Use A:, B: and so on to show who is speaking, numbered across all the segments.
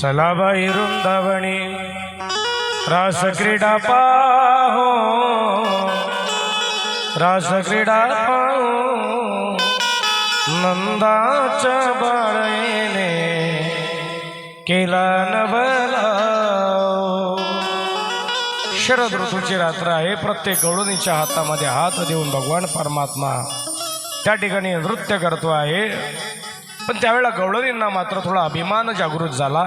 A: चला बाई वृंदावणी रास क्रीडा पाहो रास क्रीडा पाहो नंदाच्या बाळेने केला नवला शरद ऋतूची रात्र आहे. प्रत्येक गवळणीच्या हातामध्ये हात देऊन भगवान परमात्मा त्या ठिकाणी नृत्य करतो आहे. पण त्यावेळेला गवळणींना मात्र थोडा अभिमान जागृत झाला.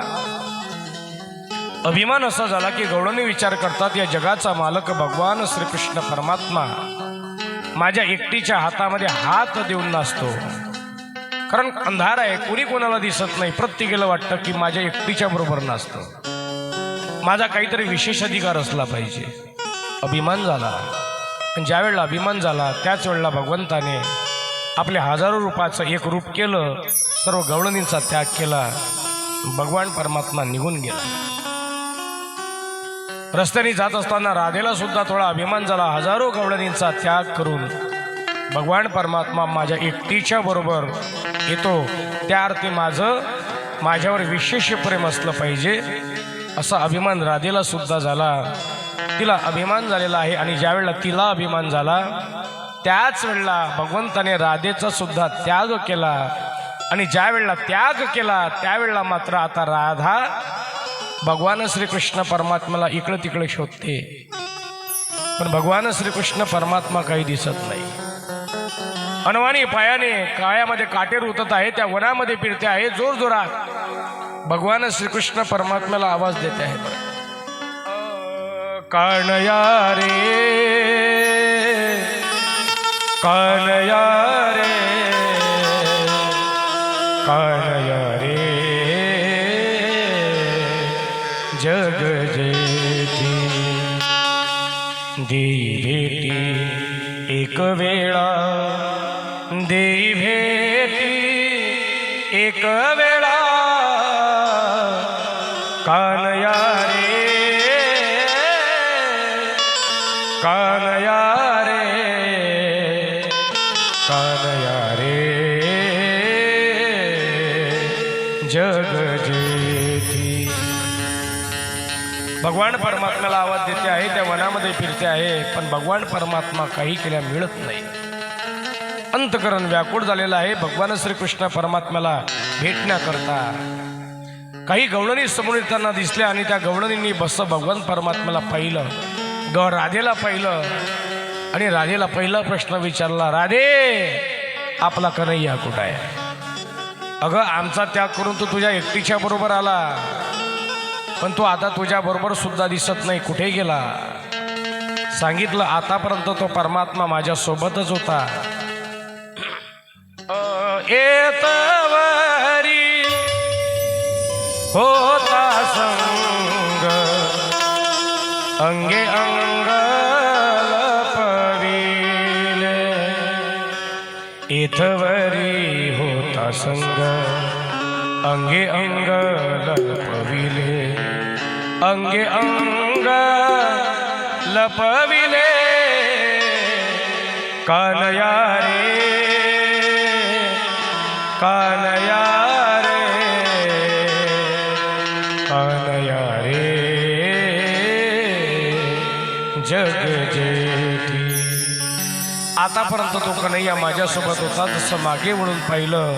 A: अभिमान असा झाला की गवळणी विचार करतात या जगाचा मालक भगवान श्रीकृष्ण परमात्मा. माझ्या एकटीच्या हातामध्ये हात देऊन नाचतो. कारण अंधार आहे कुणी कोणाला दिसत नाही. प्रत्येकाला वाटतं की माझ्या एकटीच्या बरोबर नाचतं. माझा काहीतरी विशेष अधिकार असला पाहिजे. अभिमान झाला. पण ज्या वेळेला अभिमान झाला त्याच वेळेला भगवंताने आपल्या हजारो रूपाचं एक रूप केलं सर्व गवळणींचा त्याग केला भगवान परमात्मा निघून गेला. रस्त्याने जात असताना राधेला सुद्धा थोडा अभिमान झाला. हजारो गवळणींचा त्याग करून भगवान परमात्मा माझ्या एकटीच्या बरोबर येतो. त्या अर्थी माझं माझ्यावर विशेष प्रेम असलं पाहिजे असा अभिमान राधेला सुद्धा झाला. तिला अभिमान झालेला आहे आणि ज्यावेळेला तिला अभिमान झाला त्याच वेळेला भगवंताने राधेचा सुद्धा त्याग केला. आणि ज्या वेळेला त्याग केला त्यावेळेला मात्र आता राधा भगवान श्रीकृष्ण परमात्म्याला इकडं तिकडे शोधते. पण भगवान श्रीकृष्ण परमात्मा काही दिसत नाही. अनवाणी पायाने काळ्यामध्ये काटेर उतत आहे त्या वनामध्ये फिरते आहे जोर जोरात भगवान श्रीकृष्ण परमात्म्याला आवाज देते आहे. कानया रे. कानया रे कानया रे. जग जेती देई भेटी एक वेळा देई भेटी एक वेळा. भगवान परमात्म्याला आवाज देते आहे त्या वनामध्ये फिरते आहे पण भगवान परमात्मा काही केल्या मिळत नाही. अंतकरण व्याकुळ झालेलं आहे भगवान श्रीकृष्ण परमात्म्याला भेटण्याकरता काही गवळणी समोर येताना दिसल्या आणि त्या गवळणींनी बस भगवान परमात्म्याला पाहिलं. ग राधेला पाहिलं. आणि राधेला पहिला प्रश्न विचारला राधे आपला कन्हैया कुठं आहे? अगं आमचा त्याग करून तू तुझ्या एकटीच्या बरोबर आला. पण तू आता तुझ्या बरोबर सुद्धा दिसत नाही कुठे गेला? सांगितलं आतापर्यंत तो परमात्मा माझ्या सोबतच होता. अ, येतवरी होता संग. अंगे अंग लपविले. इथवरी होता संग अंगे अंग लपविले अंगे अंग लपविले आतापर्यंत तो कन्हैया माझ्यासोबत होता. जसं मागे वळून पाहिलं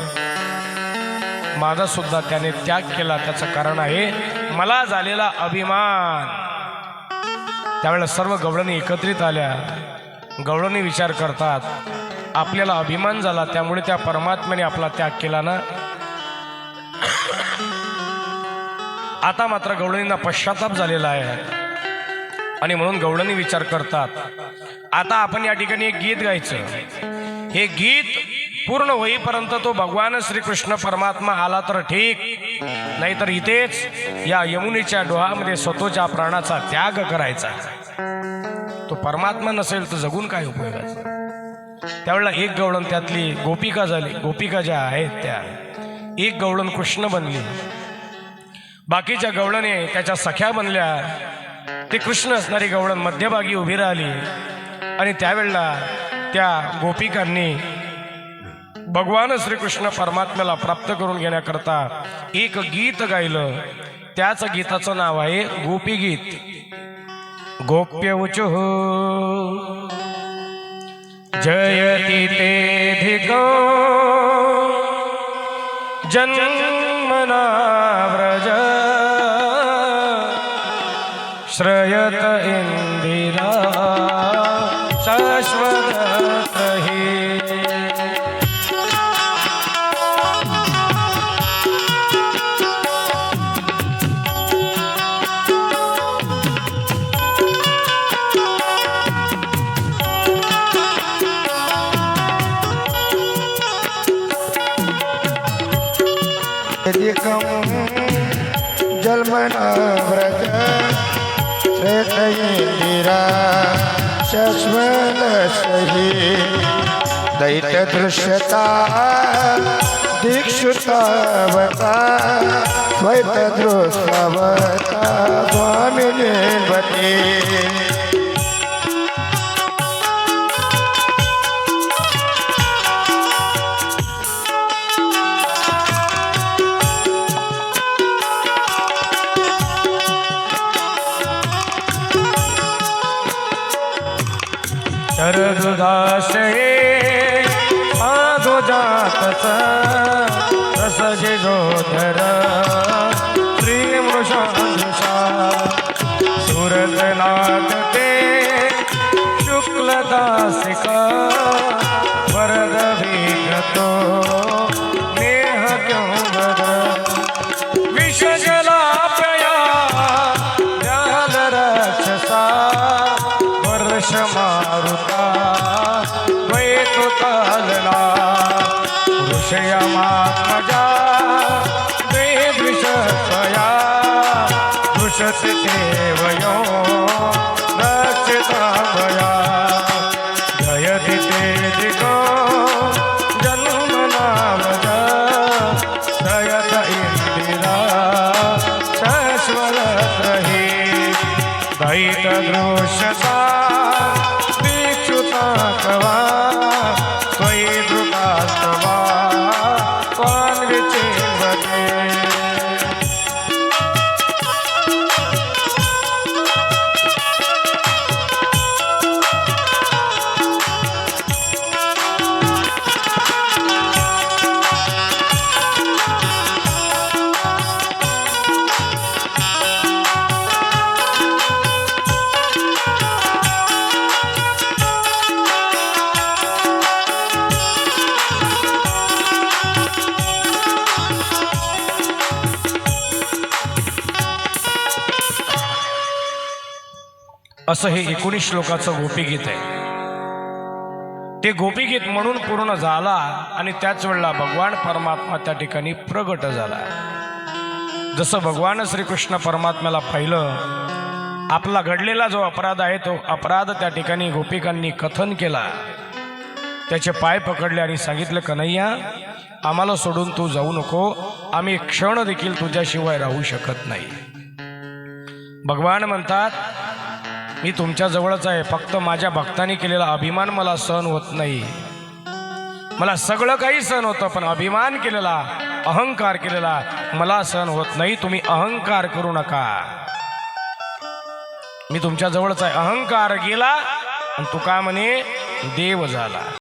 A: माझा सुद्धा त्याने त्याग केला. त्याचं कारण आहे मला झालेला अभिमान. त्यावेळेला सर्व गवळणी एकत्रित आल्या. गवळणी विचार करतात आपल्याला अभिमान झाला त्यामुळे त्या परमात्म्याने आपला त्याग केला ना? आता मात्र गवळणींना पश्चाताप झालेला आहे. आणि म्हणून गवळणी विचार करतात. आता आपण या ठिकाणी एक गीत गायचं. हे गीत पूर्ण होईपर्यंत तो भगवान श्रीकृष्ण परमात्मा आला तर ठीक. नाहीतर इथेच या यमुनेच्या डोहामध्ये स्वतःच्या प्राणाचा त्याग करायचा. तो परमात्मा नसेल तर जगून काय उपयोगाचा त्यावेळेला एक गवळण त्यातली गोपिका झाली. गोपिका ज्या आहेत त्या. एक गवळण कृष्ण बनली. बाकीच्या गवळणे त्याच्या सख्या बनल्या. ती कृष्ण असणारी गवळण मध्यभागी उभी राहिली. आणि त्यावेळेला त्या गोपिकांनी भगवान श्रीकृष्ण परमात्म्याला प्राप्त करून घेण्याकरता एक गीत गायलं. त्याच गीताचं नाव आहे गोपी गीत गोप्य उच जयति ते जन्मना व्रज श्रयत इंदिरा
B: शश्वलसहि दैत्यदृश्यता दीक्षुतावता द्वैतदृश्यवता स्वामिनेवते
A: शरदुदाशये साधो जातच रस जिजोधर श्रीमृषा सुरतनाथ ते शुक्लदासिका वरद विगतो ऋषयमात्मजा द्विषया दुषसि देवयो रक्षिता जयति ते दिगो जन्मनामज दयत इंदिरा शाश्वत रही असं हे एकोणीस श्लोकाचं गोपीगीत आहे. ते गोपीगीत म्हणून पूर्ण झाला आणि त्याच वेळेला भगवान परमात्मा त्या ठिकाणी प्रगट झाला. जसं भगवान श्रीकृष्ण परमात्म्याला पाहिलं आपला घडलेला जो अपराध आहे तो अपराध त्या ठिकाणी गोपिकांनी कथन केला. त्याचे पाय पकडले आणि सांगितलं कन्हैया आम्हाला सोडून तू जाऊ नको आम्ही क्षण देखील तुझ्याशिवाय राहू शकत नाही. भगवान म्हणतात मी तुमच्या जवळच आहे. फक्त माझ्या भक्तांनी केलेला अभिमान मला सहन होत नाही. मला सगळं काही सहन होतं पण अभिमान केलेला अहंकार केलेला मला सहन होत नाही. तुम्ही अहंकार करू नका. मी तुमच्या जवळच आहे. अहंकार गेला आणि तू का म्हणे देव झाला.